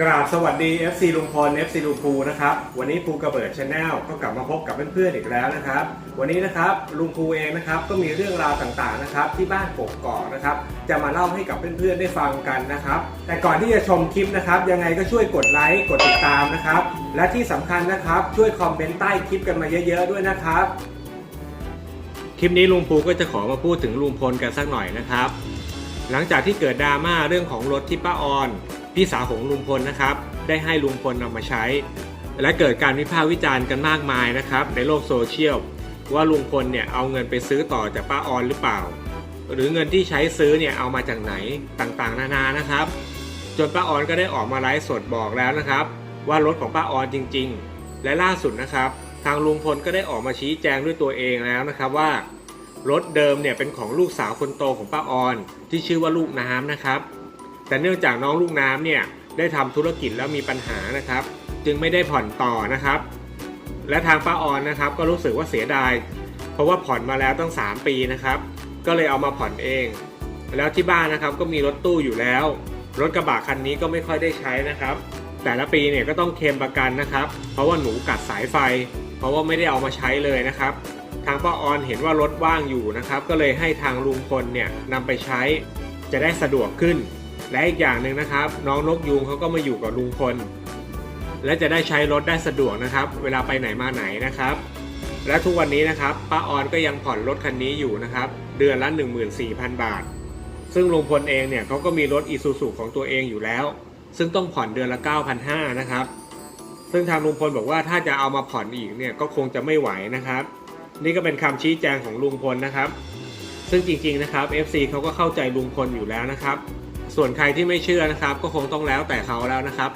กราบสวัสดี FC ลุงพล FC ลุงภูนะครับ วันนี้ภูกระเบิดชาแนลก็กลับมาพบกับเพื่อนๆอีกแล้วนะครับ วันนี้นะครับลุงภูเองนะครับก็มีเรื่องราวต่างๆนะครับที่บ้านกกอกนะครับจะมาเล่าให้กับเพื่อนๆได้ฟังกันนะครับ แต่ก่อนที่จะชมคลิปนะครับยังไงก็ช่วยกดไลค์กดติดตามนะครับ และที่สำคัญนะครับช่วยคอมเมนต์ใต้คลิปกันมาเยอะๆด้วยนะครับ คลิปนี้ลุงภูก็จะขอมาพูดถึงลุงพลกันสักหน่อยนะครับ หลังจากที่เกิดดราม่าเรื่องของรถที่ป้าออน พี่สาวของลุงพลนะครับ ได้ให้ลุงพลนำมาใช้ และเกิดการวิพากษ์วิจารณ์กันมากมายนะครับ ในโลกโซเชียลว่าลุงพลเนี่ยเอาเงินไปซื้อต่อจากป้าออนหรือเปล่า หรือเงินที่ใช้ซื้อเนี่ยเอามาจากไหนต่างๆ นานานะครับ จนป้าออนก็ได้ออกมาไลฟ์สดบอกแล้วนะครับ ว่ารถของป้าออนจริง ๆ และล่าสุดนะครับ ทางลุงพลก็ได้ออกมาชี้แจงด้วยตัวเองแล้วนะครับว่ารถเดิมเนี่ยเป็นของลูกสาวคนโตของป้าออนที่ชื่อว่าลูกน้ำนะครับ แต่เนื่องจากน้องลูกน้ำเนี่ยได้ทำธุรกิจแล้วมีปัญหานะครับ จึงไม่ได้ผ่อนต่อนะครับ และทางป้าออนนะครับก็รู้สึกว่าเสียดาย เพราะว่าผ่อนมาแล้วตั้ง 3 ปีนะครับ ก็เลยเอามาผ่อนเอง แล้วที่บ้านนะครับก็มีรถตู้อยู่แล้ว รถกระบะคันนี้ก็ไม่ค่อยได้ใช้นะครับ แต่ละปีเนี่ยก็ต้องเคลมประกันนะครับ เพราะว่าหนูกัดสายไฟ เพราะว่าไม่ได้เอามาใช้เลยนะครับ ทางป้าออนเห็นว่ารถว่างอยู่นะครับ ก็เลยให้ทางลุงพลเนี่ยนำไปใช้จะได้สะดวกขึ้น และอีกอย่างหนึ่งนะครับ น้องนกยูงเขาก็มาอยู่กับลุงพล และจะได้ใช้รถได้สะดวกนะครับ เวลาไปไหนมาไหนนะครับ และทุกวันนี้นะครับป้าออนก็ยังผ่อนรถคันนี้อยู่นะครับ เดือนละ 14,000 บาท ซึ่งลุงพลเองเนี่ยเขาก็มีรถอีซูซูของตัวเองอยู่แล้ว ซึ่งต้องผ่อนเดือนละ 9,500นะครับซึ่งทางลุงพลบอกว่าถ้าจะเอามาผ่อนอีกเนี่ยก็คงจะไม่ไหวนะครับ นี่ก็เป็นคำชี้แจงของลุงพลนะครับ ซึ่งจริงๆนะครับ FC เขาก็เข้าใจลุงพลอยู่แล้วนะครับ ส่วนใครที่ไม่เชื่อนะครับ ก็คงต้องแล้วแต่เขาแล้วนะครับ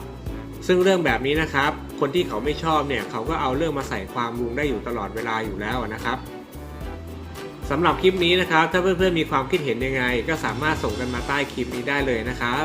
ซึ่งเรื่องแบบนี้นะครับ คนที่เขาไม่ชอบเนี่ยเขาก็เอาเรื่องมาใส่ความลุงได้อยู่ตลอดเวลาอยู่แล้วนะครับสำหรับคลิปนี้นะครับ ถ้าเพื่อนๆมีความคิดเห็นยังไง ก็สามารถส่งกันมาใต้คลิปนี้ได้เลยนะครับ